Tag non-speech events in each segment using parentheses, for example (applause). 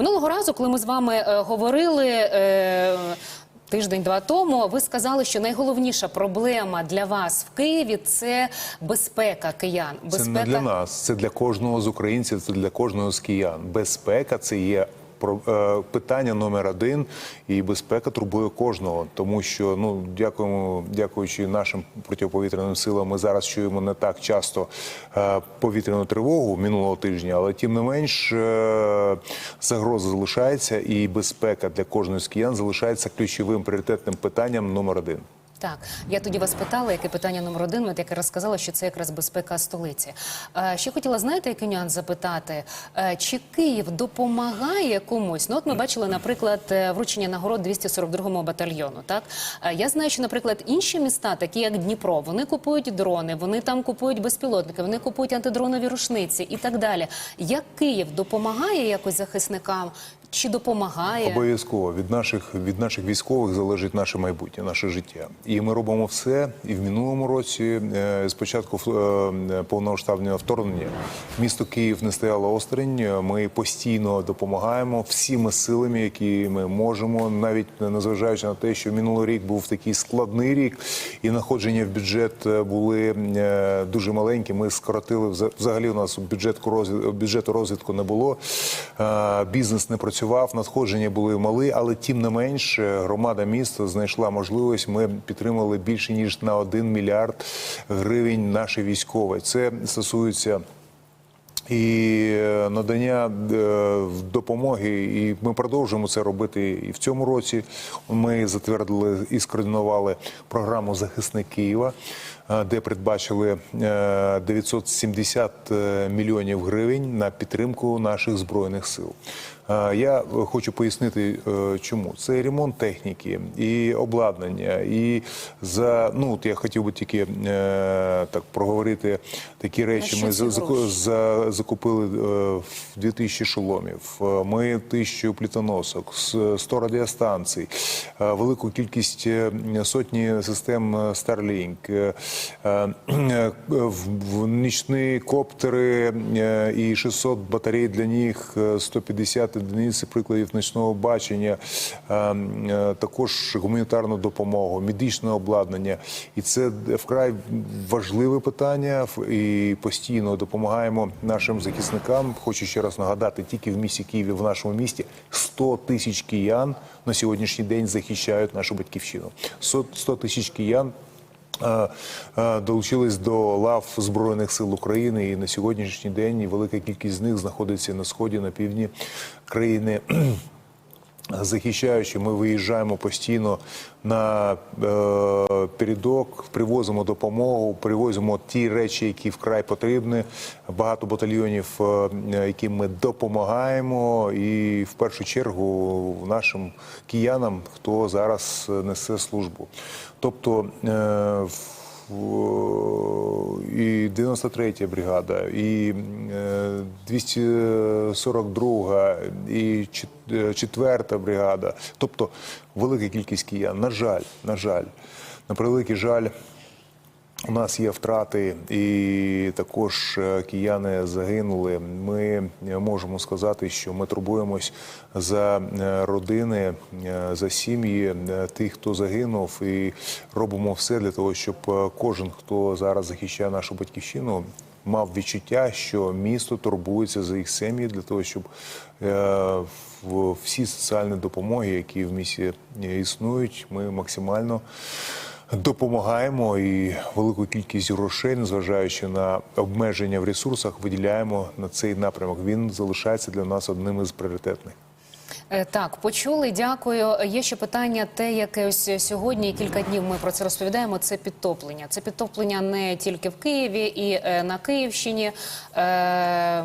Минулого разу, коли ми з вами е, говорили. Е, Тиждень-два тому ви сказали, що найголовніша проблема для вас в Києві це безпека киян. Це не для нас, це для кожного з українців, це для кожного з киян. Безпека це є питання номер один, і безпека турбує кожного, тому що ну дякуємо, дякуючи нашим протиповітряним силам, ми зараз чуємо не так часто е, повітряну тривогу минулого тижня, але тим не менш е, загроза залишається, і безпека для кожного з киян залишається ключовим пріоритетним питанням номер один. Так, я тоді вас питала, яке питання номер один, от яке розказала, що це якраз безпека столиці. Е, ще хотіла, знаєте, який нюанс запитати, е, чи Київ допомагає комусь? Ну, от ми бачили, наприклад, е, вручення нагород 242-му батальйону. Так я знаю, що, наприклад, інші міста, такі як Дніпро, вони купують дрони, вони там купують безпілотники, вони купують антидронові рушниці і так далі. Як Київ допомагає якось захисникам? Чи допомагає? Обов'язково від наших від наших військових залежить наше майбутнє, наше життя. І ми робимо все. І в минулому році, е, з початку е, повномасштабного вторгнення, місто Київ не стояло осторонь. Ми постійно допомагаємо всіми силами, які ми можемо, навіть незважаючи на те, що минулий рік був такий складний рік, і находження в бюджет е, були е, дуже маленькі. Ми скоротили вза- взагалі. У нас бюджетку розвитку, бюджету розвитку не було. Е, Бізнес не працював, надходження були мали, але тим не менш е, громада міста знайшла можливість. Ми підтримали більше ніж на 1 мільярд гривень наші військові. Це стосується. І е, надання е, допомоги, і ми продовжуємо це робити і в цьому році. Ми затвердили і скоординували програму Захисник Києва, де передбачили е, 970 мільйонів гривень на підтримку наших збройних сил. Е, Я хочу пояснити, е, чому. Це ремонт техніки, і обладнання, і за ну от я хотів би тільки е, так проговорити такі речі. Ми за- закупили е, 2000 шоломів, ми тисячу плітоносок, с- 100 радіостанцій, велику кількість сотні систем Starlink, в, в нічні коптери і 600 батарей для них, е, 150 одиниць прикладів ночного бачення, е, е, також гуманітарну допомогу, медичне обладнання. І це вкрай важливе питання. І постійно допомагаємо нашим захисникам. Хочу ще раз нагадати, тільки в місті Києві, в нашому місті 100 тисяч киян на сьогоднішній день захищають нашу батьківщину. 100 100 тисяч киян. Е, е, Долучились до лав Збройних сил України, і на сьогоднішній день велика кількість з них знаходиться на сході, на півдні країни. Захищаючи, ми виїжджаємо постійно на е, передок, привозимо допомогу, привозимо ті речі, які вкрай потрібні. Багато батальйонів, е, яким ми допомагаємо, і в першу чергу нашим киянам, хто зараз несе службу. Тобто е, і 93 бригада, і е, 242, і 4 бригада. Тобто велика кількість киян. На жаль, на жаль, на превеликий жаль. У нас є втрати, і також е, кияни загинули. Ми е, можемо сказати, що ми турбуємось за е, родини, за сім'ї тих, хто загинув, і робимо все для того, щоб кожен, хто зараз захищає нашу батьківщину, мав відчуття, що місто турбується за їх сім'ї для того, щоб всі соціальні допомоги, які в місті існують, ми максимально. Допомагаємо і велику кількість грошей, незважаючи на обмеження в ресурсах, виділяємо на цей напрямок. Він залишається для нас одним із пріоритетних. Е, Так, почули. Дякую. Є ще питання, те, яке ось сьогодні і кілька днів ми про це розповідаємо. Це підтоплення. Це підтоплення не тільки в Києві, і е, на Київщині, е,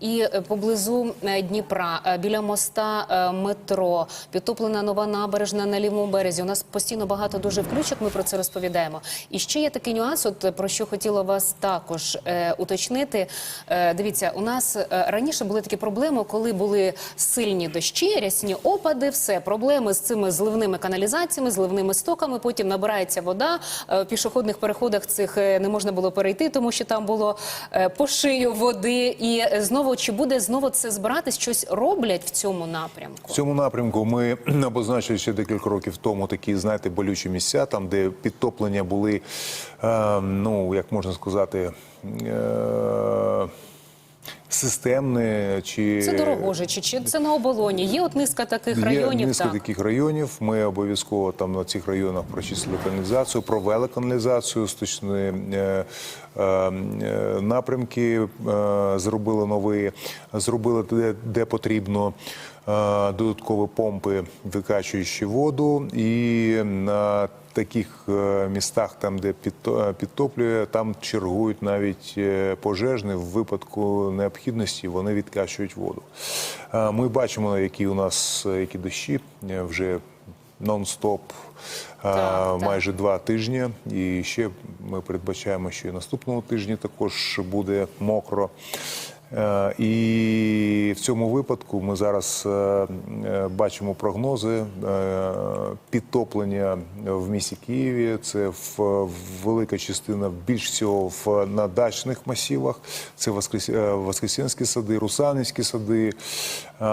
і поблизу Дніпра, біля моста метро, підтоплена нова набережна на лівому березі. У нас постійно багато дуже включок. Ми про це розповідаємо. І ще є такий нюанс, от про що хотіла вас також уточнити. Дивіться, у нас раніше були такі проблеми, коли були сильні дощі. Рясні опади, все проблеми з цими зливними каналізаціями, зливними стоками. Потім набирається вода. Е, В пішохідних переходах цих е, не можна було перейти, тому що там було е, по шию води. І знову чи буде знову це збиратись? Щось роблять в цьому напрямку? В цьому напрямку ми (clears throat) обозначили ще декілька років тому такі, знаєте, болючі місця, там, де підтоплення були, е, ну як можна сказати, е, системне чи Це дорогожичі, чи це на оболоні? Є от низка таких Є районів. низка так. таких районів. Ми обов'язково там на цих районах прочистили каналізацію, провели каналізацію з точної е, е, е, напрямки, е, зробили нові, зробили де, де потрібно. Додаткові помпи, викачуючи воду, і на таких е, містах, там де е, підтоплює, там чергують навіть е, пожежні в випадку необхідності. Вони відкачують воду. Ми бачимо, які у нас які дощі вже нон-стоп е, Так, майже два тижні. І ще ми передбачаємо, що і наступного тижня також буде мокро. Е, І в цьому випадку ми зараз е, е, бачимо прогнози підтоплення в місті Києві. Це в, велика частина більш всього на дачних масивах. Це Воскрес, Воскресенські сади, Русанівські сади,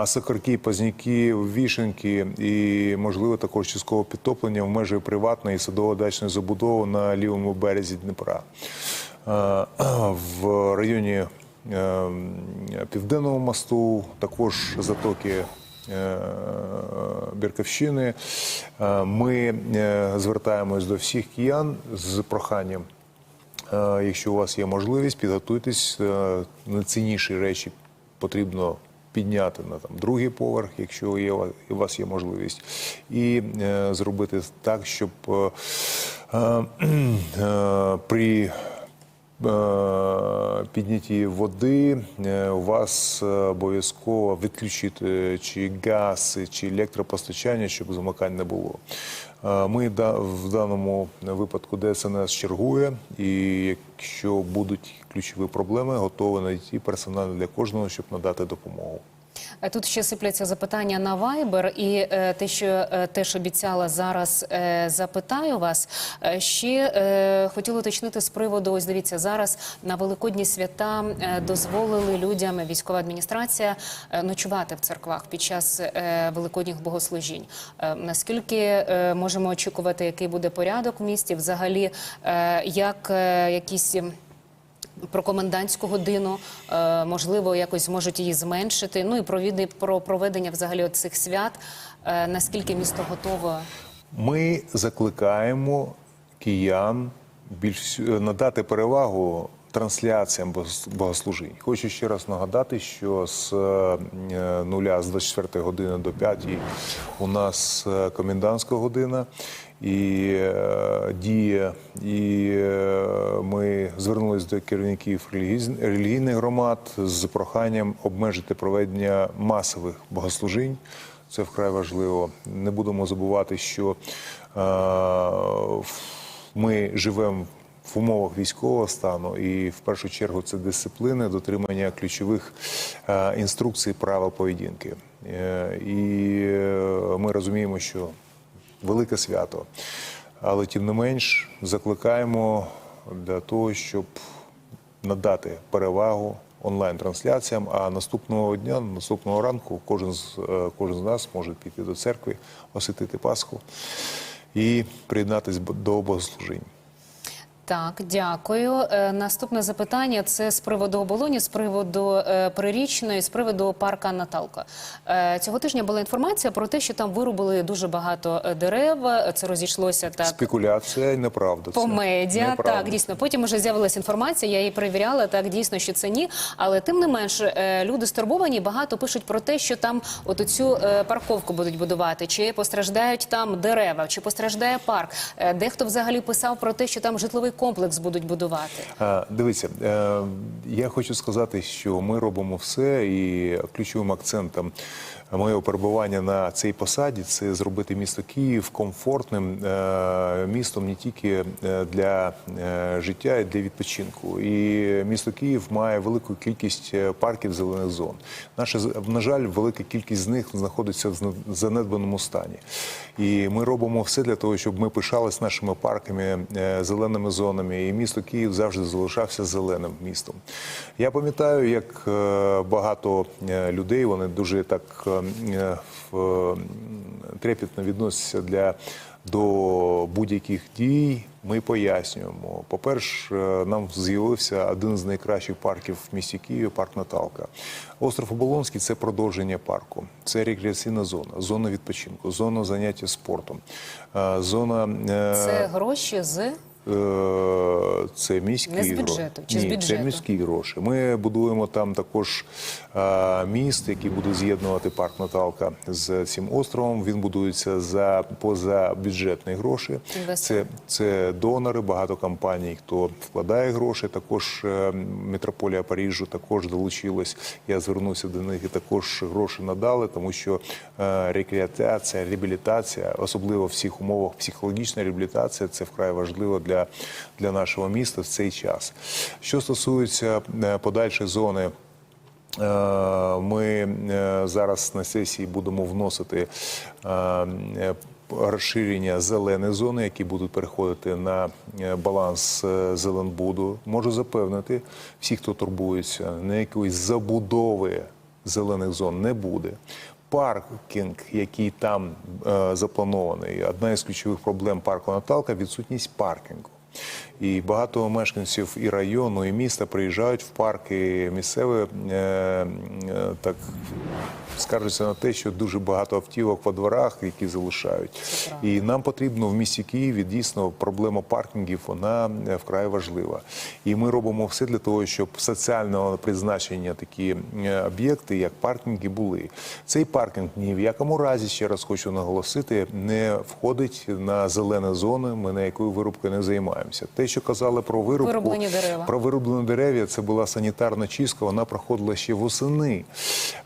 Сокарки, Пазняки, Вішенки і можливо також часткове підтоплення в межі приватної садово-дачної забудови на лівому березі Дніпра. В районі Південного мосту, також затоки е, Бірківщини. Е, Ми е, звертаємось до всіх киян з проханням. Якщо у вас є можливість, підготуйтесь. Найцінніші речі потрібно підняти на там другий поверх, якщо є у вас є можливість, і зробити так, щоб (clears throat) при піднятті води е, у вас е, обов'язково відключити чи газ, чи електропостачання, щоб замикань не було. Е, Ми в даному випадку ДСНС чергує, і якщо будуть ключові проблеми, готові знайти персонал для кожного, щоб надати допомогу. Е, Тут ще сипляться запитання на Viber, і е, те, що е, теж обіцяла зараз, запитаю вас. Ще хотіла уточнити з приводу. Ось дивіться, зараз на великодні свята дозволили людям військова адміністрація ночувати в церквах під час великодніх богослужінь. Наскільки можемо очікувати, який буде порядок в місті? Взагалі, як якісь. Про комендантську годину, е, можливо, якось зможуть її зменшити. Ну і про, про проведення взагалі цих свят. Е, наскільки місто готове? Ми закликаємо киян більш надати перевагу трансляціям богос- богослужінь. Хочу ще раз нагадати, що з е, нуля з 24 години до 5 у нас е, комендантська година. І е, діє, і е, ми звернулися до керівників релігійних громад з проханням обмежити проведення масових богослужінь. Це вкрай важливо. Не будемо забувати, що е, ми живемо в умовах військового стану, і в першу чергу це дисципліни, дотримання ключових інструкцій, правил поведінки. І ми розуміємо, що велике свято, але тим не менш закликаємо для того, щоб надати перевагу онлайн-трансляціям. А наступного дня, наступного ранку, кожен з е, кожен з нас може піти до церкви, освятити Пасху і приєднатися до богослужінь. Так, дякую. Е, наступне запитання це з приводу оболоні, з приводу е, прирічної, з приводу парка Наталка. Е, цього тижня була інформація про те, що там вирубили дуже багато дерев. Це розійшлося так. Спекуляція і неправда. По це. медіа, Неправда. так дійсно. Потім вже з'явилася інформація, я її перевіряла. Так дійсно, що це ні. Але тим не менш, е, люди стурбовані. Багато пишуть про те, що там от цю е, парковку будуть будувати, чи постраждають там дерева, чи постраждає парк. Е, Дехто взагалі писав про те, що там житловий комплекс будуть будувати. Е, Дивіться, е, я хочу сказати, що ми робимо все, і ключовим акцентом моє перебування на цій посаді це зробити місто Київ комфортним е, містом не тільки е, для е, життя, і для відпочинку. І місто Київ має велику кількість парків зелених зон. Наша на жаль, велика кількість з них знаходиться в занедбаному стані. І ми робимо все для того, щоб ми пишались нашими парками, зеленими зонами. І місто Київ завжди залишався зеленим містом. Я пам'ятаю, як багато людей вони дуже так трепетно відносяться для. До будь-яких дій ми пояснюємо. По-перше, е, нам з'явився один з найкращих парків в місті Києві парк Наталка. Остров Оболонський це продовження парку. Це рекреаційна зона, зона відпочинку, зона заняття спортом, е, зона е, Це гроші з Це міські Не з бюджету чи з Ні, бюджету? Це міські гроші. Ми будуємо там також е, міст, який буде з'єднувати парк Наталка з цим островом. Він будується за позабюджетні гроші. Це, це донори, багато компаній, хто вкладає гроші. Також е, метрополія Парижу також долучилась. Я звернувся до них і також гроші надали, тому що е, рекреація, реабілітація, особливо в всіх умовах психологічна реабілітація, це вкрай важливо для, для нашого міста в цей час. Що стосується е, подальшої зони. Е, Ми е, зараз на сесії будемо вносити розширення зелених зон, які будуть переходити на баланс Зеленбуду. Можу запевнити, всі, хто турбується, ніякої забудови зелених зон не буде. Паркінг, який там е, запланований, одна із ключових проблем парку Наталка відсутність паркінгу. І багато мешканців і району, і міста приїжджають в парки місцеві, е, е, так скаржаться на те, що дуже багато автівок по дворах, які залишають. І нам потрібно в місті Києві дійсно проблема паркінгів вона е, вкрай важлива. І ми робимо все для того, щоб соціального призначення такі об'єкти, як паркінги, були. Цей паркінг ні в якому разі, ще раз хочу наголосити, не входить на зелені зони. Ми на якою вирубкою не займаємося. Те, що казали про вирубку, дерева. про вирублені дерев'я, це була санітарна чистка, вона проходила ще восени.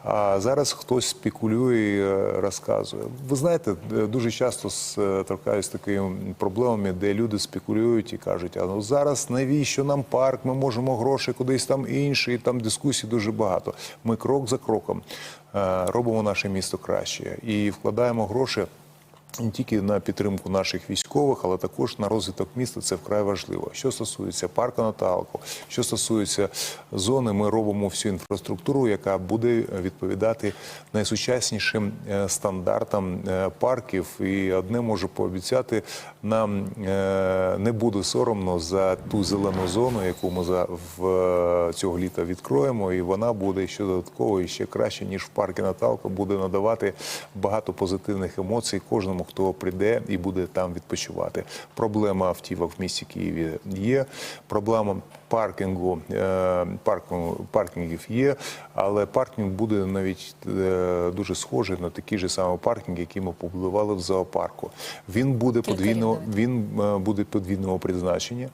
А зараз хтось спекулює і е, розказує. Ви знаєте, е, дуже часто с- торкаюсь такими проблемами, де люди спекулюють і кажуть, а ну зараз навіщо нам парк, ми можемо гроші кудись там інші, і там дискусій дуже багато. Ми крок за кроком е, робимо наше місто краще і вкладаємо гроші не тільки на підтримку наших військових, але також на розвиток міста. Це вкрай важливо. Що стосується парку Наталку, що стосується зони, ми робимо всю інфраструктуру, яка буде відповідати найсучаснішим е, стандартам е, парків. І одне можу пообіцяти, нам е, не буде соромно за ту зелену зону, яку ми за в цього літа відкроємо, і вона буде ще додатково і ще краще ніж в парку Наталка, буде надавати багато позитивних емоцій кожному, хто прийде і буде там відпочивати. Проблема автівок в місті Києві є. Проблема паркінгу е, паркінгу, паркінгів є, але паркінг буде навіть е, дуже схожий на такий же самий паркінг, який ми побудували в зоопарку. Він буде подвійного він е, буде подвійного призначення,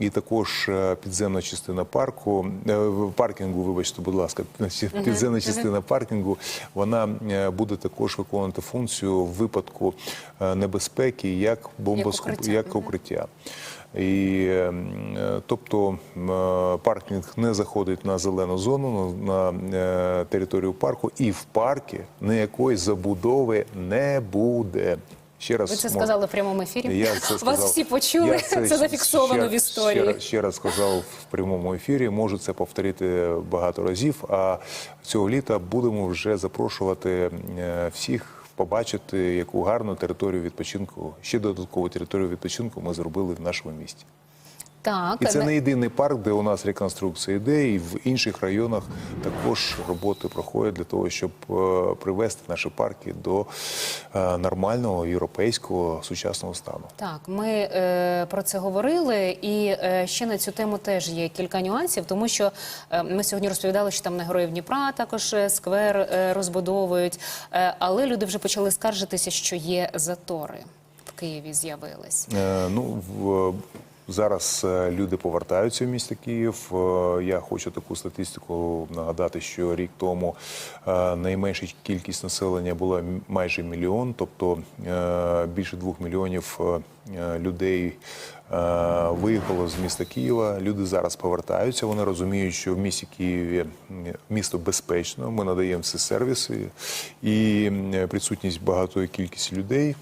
і також підземна частина парку паркінгу. Вибачте, будь ласка, (laughs) підземна частина паркінгу. Вона буде також виконувати функцію в випадку небезпеки, як бомбосхоп, укриття. як укриття. І е, тобто е, паркінг не заходить на зелену зону на, е, територію парку, і в парку ніякої забудови не буде. Ще раз ви це сказали в прямому ефірі. я це Вас всі почули. Я (laughs) Це, ще- зафіксовано ще- в історії. Ще, раз- ще раз сказав в прямому ефірі. Можу це повторити багато разів. А цього літа будемо вже запрошувати всіх. Побачити, яку гарну територію відпочинку, ще додаткову територію відпочинку ми зробили в нашому місті. Так, І це не- єдиний парк, де у нас реконструкція йде, і в інших районах також роботи проходять для того, щоб е, привести наші парки до е, нормального європейського сучасного стану. Так, ми е, про це говорили, і е, ще на цю тему теж є кілька нюансів, тому що е, ми сьогодні розповідали, що там на героїв Дніпра також е, сквер е, розбудовують, е, але люди вже почали скаржитися, що є затори в Києві з'явились. Е, ну, в, Зараз е, люди повертаються в місто Київ. Е, Я хочу таку статистику нагадати, що рік тому е, найменша кількість населення була майже мільйон, тобто більше двох мільйонів людей виїхало з міста Києва. Люди зараз повертаються. Вони розуміють, що в місті Києві місто безпечно. Ми надаємо всі сервіси і присутність багатої кількості людей.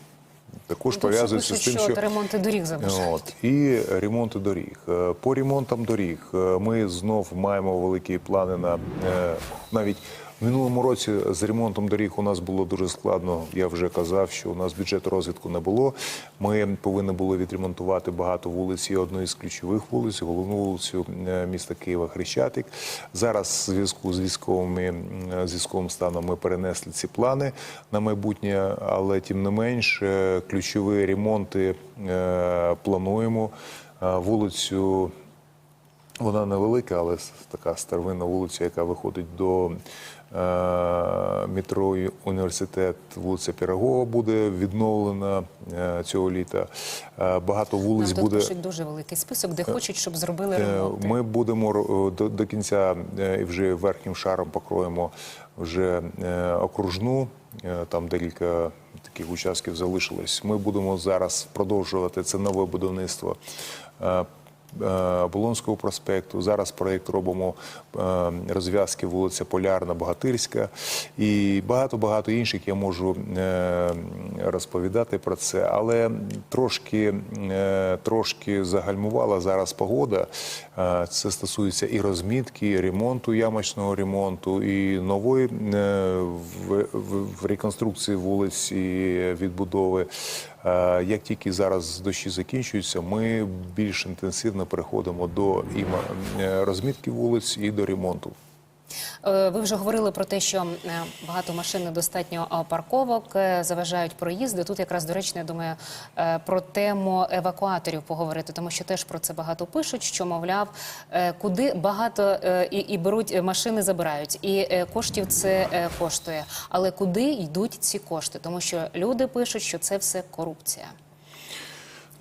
Також пов'язується з тим, що, що ремонти доріг. От і ремонти доріг. Е, По ремонтам доріг е, ми знов маємо великі плани на е, навіть. В минулому році з ремонтом доріг у нас було дуже складно. Я вже казав, що у нас бюджету розвитку не було. Ми повинні були відремонтувати багато вулиць. І одну із ключових вулиць, головну вулицю е, міста Києва Хрещатик. Зараз в зв'язку з військовими з військовим станом ми перенесли ці плани на майбутнє, але тим не менш е, ключові ремонти е, плануємо. Е, Вулицю вона невелика, але така старовинна вулиця, яка виходить до е, метро університет. Вулиця Пірогова буде відновлена е, цього літа. Е, багато вулиць Нам буде. дуже великий список, де хочуть, щоб зробили Е, ремонти. Ми будемо до, до кінця е, і вже верхнім шаром покроємо вже е, окружну. Е, Там декілька таких участків залишилось. Ми будемо зараз продовжувати це нове будівництво. Е, е, проспекту. Зараз проєкт робимо е, розв'язки вулиця Полярна, Богатирська і багато-багато інших я можу е, розповідати про це. Але трошки, трошки загальмувала зараз погода. Це стосується і розмітки, і ремонту, ямочного ремонту, і нової в реконструкції вулиць і відбудови. Е, Як тільки зараз дощі закінчуються, ми більш інтенсивно переходимо до і е, розмітки вулиць і до ремонту. Е, Ви вже говорили про те, що е, багато машин недостатньо е, парковок заважають проїзди. Тут якраз доречно, я думаю, про тему евакуаторів поговорити, тому що теж про це багато пишуть. Що мовляв, куди багато і, і беруть машини, забирають, і коштів це коштує. Але куди йдуть ці кошти? Тому що люди пишуть, що це все корупція.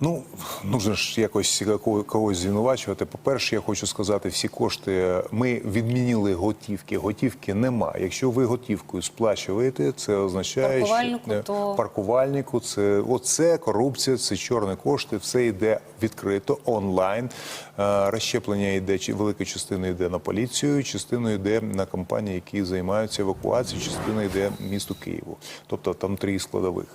Ну, нужно ж якось когось звинувачувати. По-перше, я хочу сказати, всі кошти ми відмінили готівки. Готівки нема. Якщо ви готівкою сплачуєте, це означає, Паркувальнику що е, то- паркувальнику це оце корупція, це чорні кошти. Все йде відкрито онлайн. Е, Розщеплення йде велика частина йде на поліцію, частина йде на компанії, які займаються евакуацією, частина йде місту Києву. Тобто там три складових.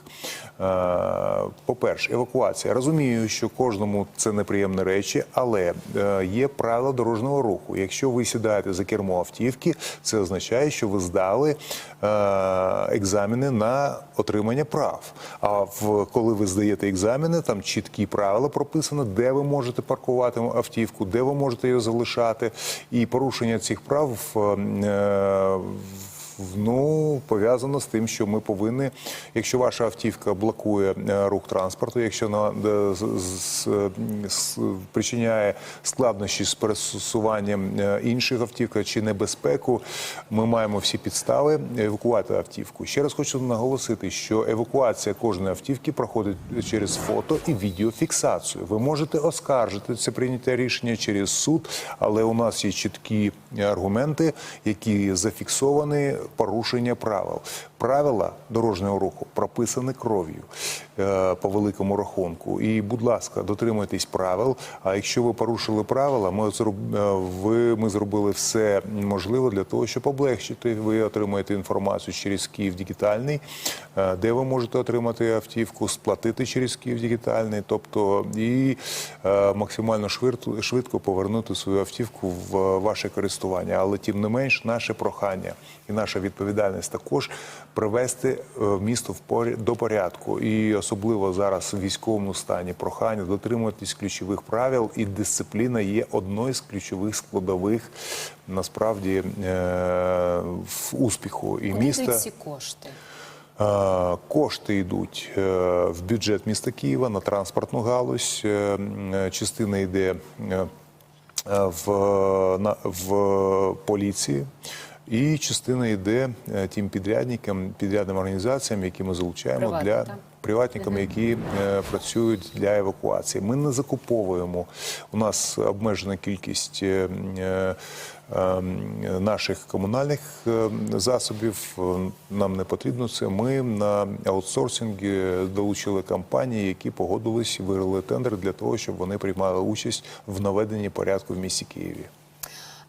Е, По-перше, евакуація. Розумію, що кожному це неприємні речі, але е, є правила дорожнього руху. Якщо ви сідаєте за кермо автівки, це означає, що ви здали е, екзамени на отримання прав. А в коли ви здаєте екзамени, там чіткі правила прописано, де ви можете паркувати автівку, де ви можете її залишати, і порушення цих прав. Е, Ну, пов'язано з тим, що ми повинні, якщо ваша автівка блокує е, рух транспорту, якщо вона е, з- причиняє складнощі з пересуванням е, інших автівок чи небезпеку, ми маємо всі підстави евакувати автівку. Ще раз хочу наголосити, що евакуація кожної автівки проходить через фото і відеофіксацію. Ви можете оскаржити це прийняття рішення через суд, але у нас є чіткі аргументи, які зафіксовані порушення правил. Правила дорожнього руху прописані кров'ю по великому рахунку. І, будь ласка, дотримуйтесь правил. А якщо ви порушили правила, ми е, ви ми зробили все можливе для того, щоб облегчити. Ви отримаєте інформацію через Київ Дігітальний, е, де ви можете отримати автівку, сплатити через Київ Дігітальний, тобто і е, максимально швидко повернути свою автівку в ваше користування. Але тим не менш, наше прохання і наша відповідальність також привести е, місто в до порядку. І особливо зараз в військовому стані прохання дотримуватись ключових правил, і дисципліна є одною з ключових складових насправді е, в успіху і міста. ці кошти? Е, Кошти йдуть в бюджет міста Києва на транспортну галузь. Частина йде в, на, в поліції. І частина йде е, тим підрядникам, підрядним організаціям, які ми залучаємо Приватні, для так? приватниками, які е, працюють для евакуації. Ми не закуповуємо. У нас обмежена кількість е, е, е, наших комунальних е, засобів. Нам не потрібно це. Ми на аутсорсингі долучили компанії, які погодились і виграли тендер для того, щоб вони приймали участь в наведенні порядку в місті Києві.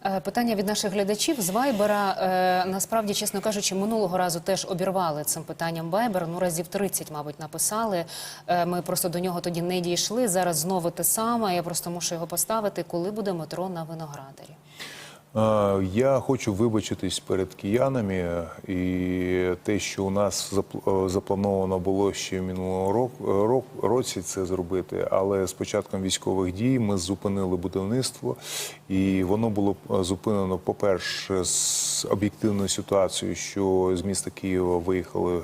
Е, Питання від наших глядачів з Вайбера. Е, насправді, чесно кажучи, минулого разу теж обірвали цим питанням Вайбер. Ну разів 30, мабуть, написали. Е, ми просто до нього тоді не дійшли. Зараз знову те саме. Я просто мушу його поставити. Коли буде метро на виноградарі? Е, Я хочу вибачитись перед киянами і те, що у нас е, заплановано було ще минулого року, рок- році це зробити, але з початком військових дій ми зупинили будівництво, і воно було е, зупинено, по-перше, з об'єктивною ситуацією, що з міста Києва виїхали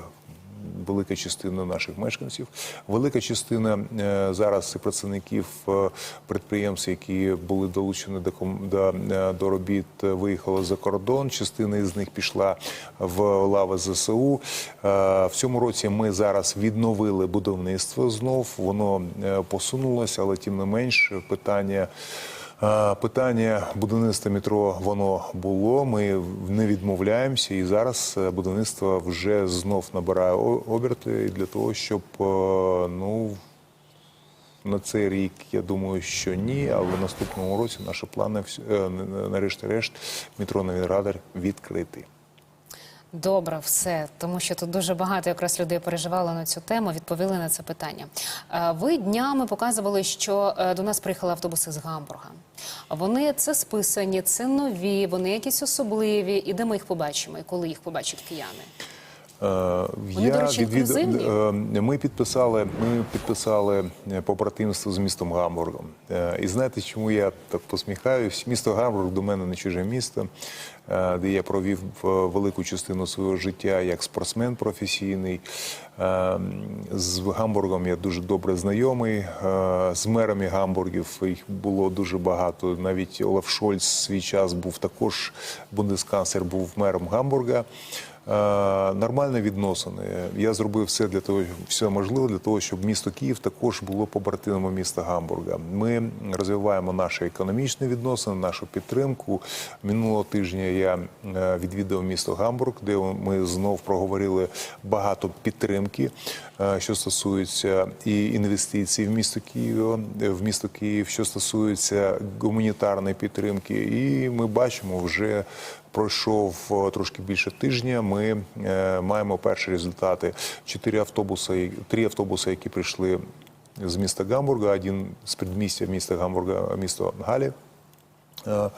велика частина наших мешканців. Велика частина е, зараз і працівників е, підприємств, які були долучені до, до, е, до робіт, виїхала за кордон. Частина із них пішла в лави ЗСУ. В цьому році ми зараз відновили будівництво знов. Воно посунулося, але тим не менш питання. Е, Питання будівництва метро воно було. Ми не відмовляємося, і зараз е, будівництво вже знов набирає оберти для того, щоб е, ну на цей рік я думаю, що ні, але в наступному році наші плани е, нарешті-решт метро на радар відкрити. Добре, все, тому що тут дуже багато якраз людей переживало на цю тему, відповіли на це питання. Е, Ви днями показували, що е, до нас приїхали автобуси з Гамбурга. Вони це списані, це нові, вони якісь особливі. І де ми їх побачимо, і коли їх побачать кияни? Вони, до речі, інклюзивні? е, Ми підписали, ми підписали е, побратимство з містом Гамбургом. Е, І знаєте, чому я так посміхаюсь? Місто Гамбург до мене не чуже місто, де я провів велику частину свого життя як спортсмен професійний. З Гамбургом я дуже добре знайомий. З мерами Гамбургів їх було дуже багато. Навіть Олаф Шольц в свій час був також бундесканцлер, був мером Гамбурга. Е, Нормальні відносини. Я зробив все для того, все можливе для того, щоб місто Київ також було побратимом міста Гамбурга. Ми розвиваємо наші економічні відносини, нашу підтримку. Минулого тижня я е, відвідав місто Гамбург, де ми знов проговорили багато підтримки, е, що стосується і інвестицій в місто Києва, в місто Київ, що стосується гуманітарної підтримки. І ми бачимо вже Пройшов е, трошки більше тижня. Ми е, маємо перші результати. Чотири автобуси, три автобуси, які прийшли з міста Гамбурга, один з предмістя міста Гамбурга, місто Галі. е,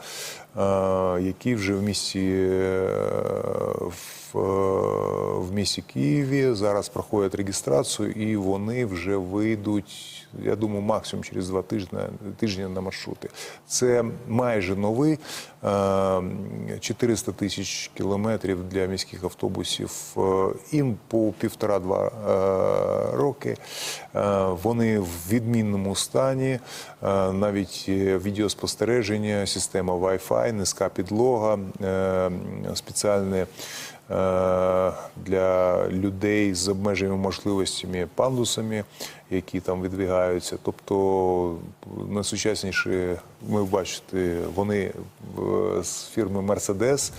Які вже в місті в, в місті Києві зараз проходять реєстрацію, і вони вже вийдуть. Я думаю, максимум через два тижні, тижні на маршрути. Це майже новий е, 400 тисяч кілометрів для міських автобусів. Е, Їм по півтора-два е, роки. Е, Вони в відмінному стані, Е, навіть е, відеоспостереження, система Wi-Fi, низька підлога, е, спеціальне е, для людей з обмеженими можливостями пандусами, які там відвігаються. Тобто найсучасніші, ми бачите, вони з фірми Mercedes,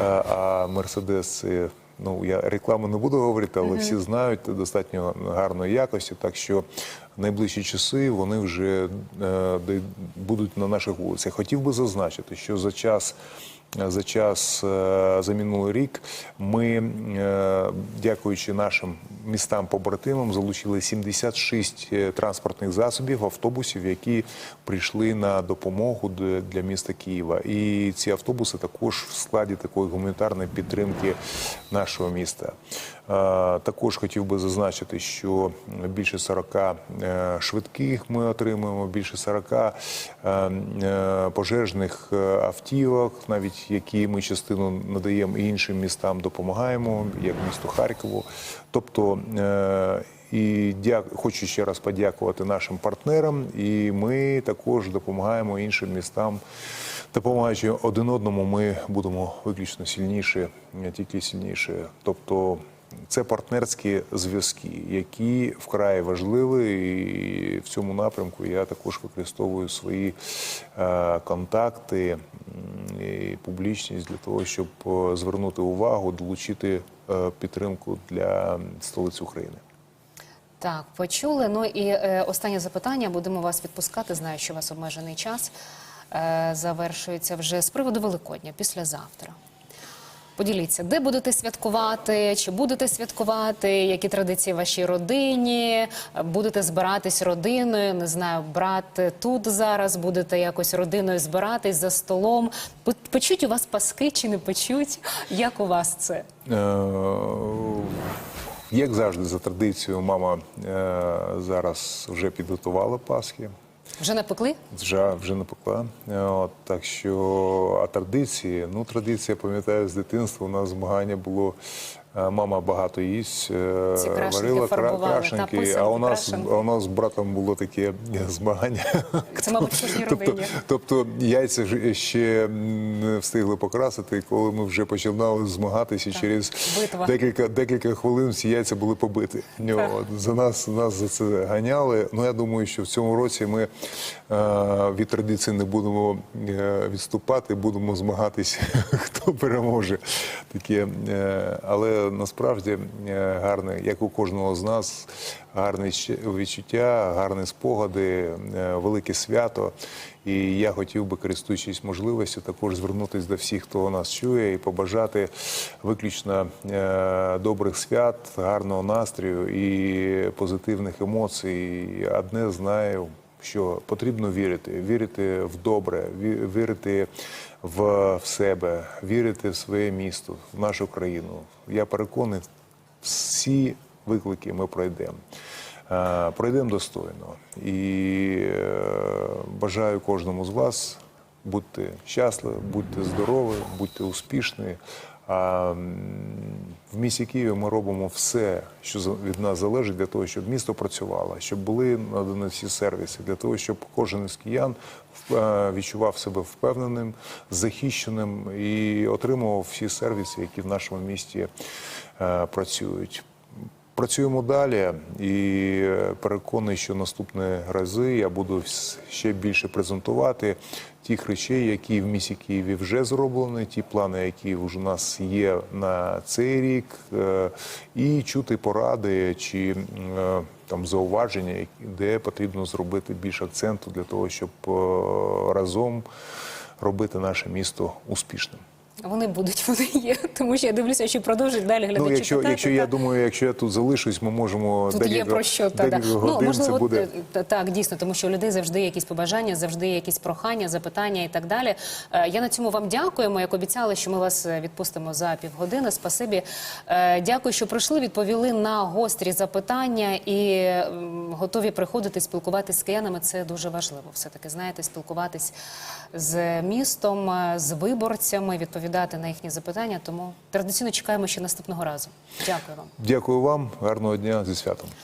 е, а Mercedes це. Ну, я рекламу не буду говорити, але всі знають достатньо гарної якості. Так що найближчі часи вони вже е, будуть на наших вулицях. Хотів би зазначити, що за час. За час е, за минулий рік ми, е, дякуючи нашим містам-побратимам, залучили 76 е, транспортних засобів, автобусів, які прийшли на допомогу для міста Києва. І ці автобуси також в складі такої гуманітарної підтримки нашого міста. Е, Також хотів би зазначити, що більше 40 е, швидких ми отримуємо, більше 40 е, пожежних автівок, навіть які ми частину надаємо іншим містам, допомагаємо, як місту Харкову. Тобто і дя... хочу ще раз подякувати нашим партнерам, і ми також допомагаємо іншим містам допомагаючи один одному, ми будемо виключно сильніші, тільки сильніші. Тобто це партнерські зв'язки, які вкрай важливі, і в цьому напрямку я також використовую свої е, контакти і публічність для того, щоб е, звернути увагу, долучити е, підтримку для столиці України. Так, почули. Ну і останнє запитання. Будемо вас відпускати. Знаю, що у вас обмежений час завершується вже з приводу Великодня, післязавтра. Поділіться, де будете святкувати, чи будете святкувати, які традиції в вашій родині, будете збиратись родиною, не знаю, брати тут зараз, будете якось родиною збиратись за столом. Пе- Печуть у вас паски чи не печуть? Як у вас це? Е, Як завжди, за традицією, мама е, зараз вже підготувала Пасхи, Вже напекли? вже, вже напекла. Е, От, так що, а традиції, ну традиція, пам'ятаю, з дитинства у нас змагання було. Е, Мама багато їсть, е, крашенки варила фарбували, та, крашенки, а у нас, крашенки. а у нас з братом було таке (laughs) змагання. Це, мабуть, кожній Тобто, родині. тобто яйця ще не встигли покрасити, коли ми вже починали змагатися через битва. декілька, декілька хвилин всі яйця були побиті. От, за нас, нас за це ганяли. Ну я думаю, що в цьому році ми е, від традиції не будемо відступати, будемо змагатися, (laughs) хто переможе. Таке, але насправді е, гарне, як у кожного з нас, гарне відчуття, гарні спогади, е, велике свято. І я хотів би, користуючись можливістю, також звернутися до всіх, хто нас чує, і побажати виключно е, добрих свят, гарного настрою і позитивних емоцій. Одне знаю, що потрібно вірити, вірити в добре, ві- вірити в, себе, вірити в своє місто, в нашу країну. Я переконаний, всі виклики ми пройдемо. Е, Пройдемо достойно. І е, бажаю кожному з вас бути щасливі, будьте здорові, будьте успішні. В місті Києві ми робимо все, що від нас залежить, для того, щоб місто працювало, щоб були надані всі сервіси, для того, щоб кожен із киян е, відчував себе впевненим, захищеним і отримував всі сервіси, які в нашому місті е, працюють. Працюємо далі і е, переконаний, що наступні рази я буду ще більше презентувати тих речей, які в місті Києві вже зроблені, ті плани, які вже у нас є на цей рік, е, і чути поради чи е, там зауваження, де потрібно зробити більше акценту для того, щоб е, разом робити наше місто успішним. Вони будуть, (laughs) вони є. Тому що я дивлюся, що продовжують далі глядачі Ну, якщо, питати, якщо та- я думаю, якщо я тут залишусь, ми можемо Тут декілька, є про що та, да. ну, можливо, це буде. е, так дійсно, тому що у людей завжди є якісь побажання, завжди є якісь прохання, запитання і так далі. Е, Я на цьому вам дякуємо. Як обіцяли, що ми вас е, відпустимо за півгодини. Спасибі. Е, Дякую, що прийшли, відповіли на гострі запитання і готові приходити спілкуватися з киянами. Це дуже важливо. Все таки знаєте, спілкуватись з містом, е, з виборцями, відповідати на їхні запитання. Тому традиційно чекаємо ще наступного разу. Дякую вам. Дякую вам, гарного дня зі святом.